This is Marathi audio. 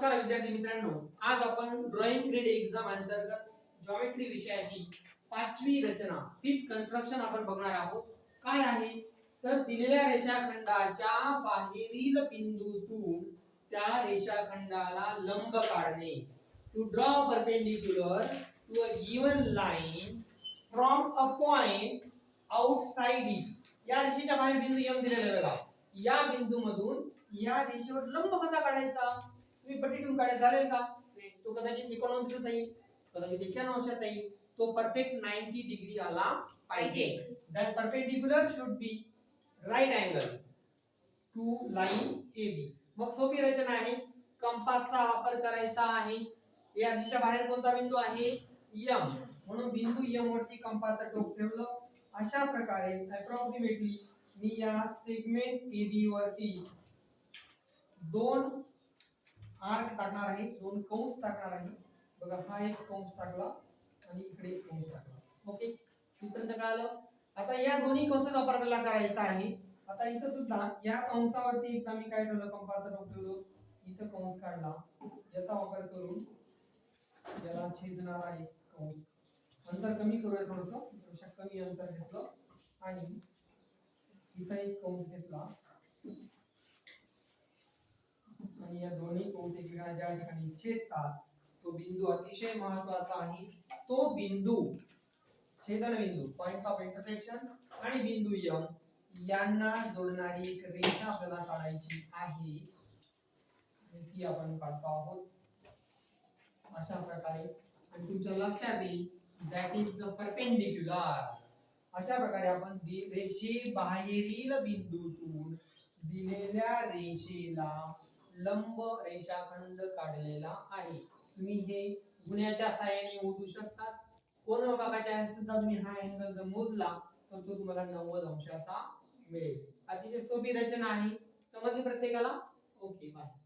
नमस्कार विद्यार्थी मित्रांनो. आज आपण ड्रॉइंग ग्रेड एक्झाम अंतर्गत जॉमेट्री विषयाची पाचवी रचना फिफ्थ कन्स्ट्रक्शन आपण बघणार आहोत. काय आहे? तर दिलेल्या रेषाखंडाच्या बाहेरील बिंदूतून त्या रेषाखंडाला लंब काढणे. To draw perpendicular to a given line from a point outside या रेषेच्या बाहेर बिंदू एम दिलेला बघा या बिंदूमधून या रेषेवर लंब कसा काढायचा? पट्टी ठेवून चालेल का? तो कदाचित एकोणऐंशीचा येईल कदाचित एक्क्याण्णवचा येईल तो परफेक्ट 90 डिग्री आला पाहिजे. That perpendicular should be right angle to line A B मग सोपी रचना आहे. कंपासचा वापर करायचा आहे. या रेषेच्या बाहेर कोणता बिंदू आहे? यम म्हणून बिंदू यम वरती कंपासचं टोक ठेवलं. अशा प्रकारे अप्रॉक्सिमेटली मी या सेगमेंट ए बी वरती दोन आर्क टाकणार आहे दोन कंस टाकणार आहे. बघा हा एक कंस टाकला आणि इकडे एक कंस टाकला. ओके इथपर्यंत कळालं? आता या दोन्ही कंसच वापर आपल्याला करायचा आहे. आता इथं सुद्धा या कंसावरती एकदा मी काय ठेवलं कंपाचं टोक ठेवलं इथं कंस काढला. याचा वापर करून याला छेदणार आहे कंस. अंतर कमी करूया थोडस कमी अंतर घेतलं आणि इथं एक कंस घेतला. आणि या दोन्ही कंस एकमेकांना ज्या ठिकाणी छेदतात तो बिंदू अतिशय महत्त्वाचा आहे तो बिंदू छेदन बिंदू पॉइंट ऑफ इंटरसेक्शन आणि बिंदू यम यांना जोडणारी एक रेषा आपल्याला काढायची आहे. आणि ती आपण काढतो आहोत. अशा प्रकारे. आणि तुमच्या लक्षात येईल दॅट इज द परपेंडिक्युलर अशा प्रकारे आपण रेषे बाहेरील बिंदूतून दिलेल्या रेषेला लंब रेषाखंड काढलेला आहे. तुम्ही हे गुण्याच्या साहाय्याने मोजू शकता. कोण विभागाच्या सुद्धा तुम्ही हा अँगल जर मोजला तर तो तुम्हाला नव्वद अंशाचा मिळेल. अतिशय सोपी रचना आहे. समजली प्रत्येकाला? Okay bye